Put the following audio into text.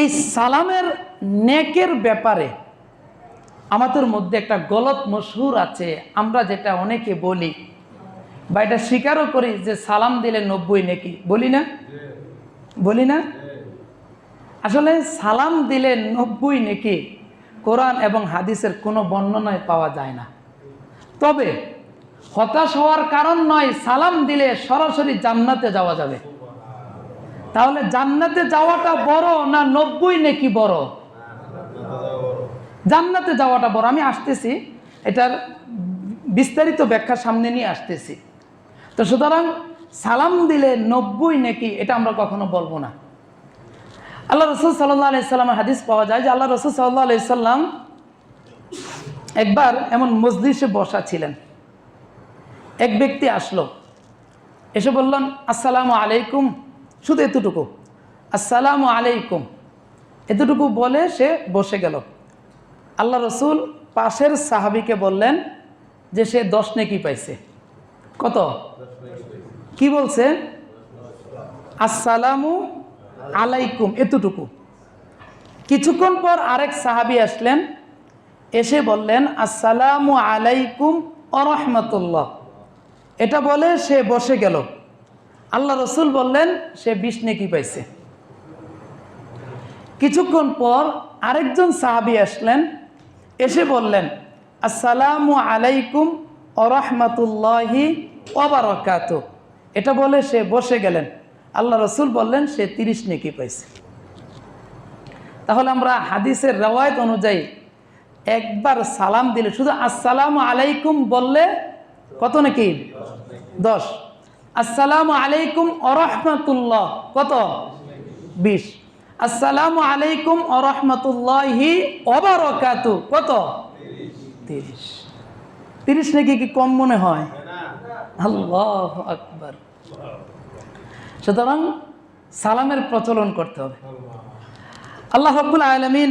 এই সালামের নেকের ব্যাপারে আমাদের মধ্যে একটা গলত মশহুর আছে। আমরা যেটা অনেকে বলি বা এটা স্বীকারও করি যে সালাম দিলে নব্বই নেকি। বলি না? বলি না? আসলে সালাম দিলে নব্বই নেকি কোরআন এবং হাদিসের কোনো বর্ণনায় পাওয়া যায় না। তবে হতাশ হওয়ার কারণ নয়, সালাম দিলে সরাসরি জান্নাতে যাওয়া যাবে। তাহলে জান্নাতে যাওয়াটা বড় না নব্বই নেকি বড়? জান্নাতে যাওয়াটা বড়। আমি আসতেছি, এটার বিস্তারিত ব্যাখ্যা সামনে নিয়ে আসতেছি। তো সুতরাং সালাম দিলে নব্বই নেকি এটা আমরা কখনো বলব না। আল্লাহ রসুল সাল্লাহ আলাইসাল্লামের হাদিস পাওয়া যায় যে আল্লাহ রসুল সাল্লাহ আলাইসাল্লাম একবার এমন মসজিদে বসা ছিলেন। এক ব্যক্তি আসলো, এসে বললেন, আসসালামু আলাইকুম। শুধু এতটুকু। আসসালামু আলাইকুম। এতটুকু বলে সে বসে গেল। আল্লাহ রসুল পাশের সাহাবিকে বললেন যে সে দশ নেকি পাইছে। কত? কি বলছে? আসসালামু আলাইকুম, এতটুকু। কিছুক্ষণ পর আরেক সাহাবি আসলেন, এসে বললেন, আসসালামু আলাইকুম আরহামতুল্লাহ এটা বলে সে বসে গেল। আল্লাহ রসুল বললেন, সে বিষ নেকি পাইছে। কিছুক্ষণ পর আরেকজন সাহাবি আসলেন, এসে বললেন, আসসালামু আলাইকুম আরহামতুল্লাহি ওবরাকাত এটা বলে সে বসে গেলেন। আল্লাহ রসুল বললেন, সে তিরিশ নেকি পাইছে। তাহলে আমরা হাদিসের রেওয়ায়ত অনুযায়ী একবার সালাম দিলে, শুধু আসসালামু আলাইকুম বললে কত নাকি? দশ। আসসালামু আলাইকুম আরহামতুল্লাহ কত? বিশ। আসসালামু আলাইকুম আরহামতুল্লাহি অবরকাতু কত? তিরিশ। তিরিশ নাকি কি কম মনে হয়? আল্লাহ আকবার। সুতরাং সালামের প্রচলন করতে হবে। আল্লাহ রব্বুল আলমিন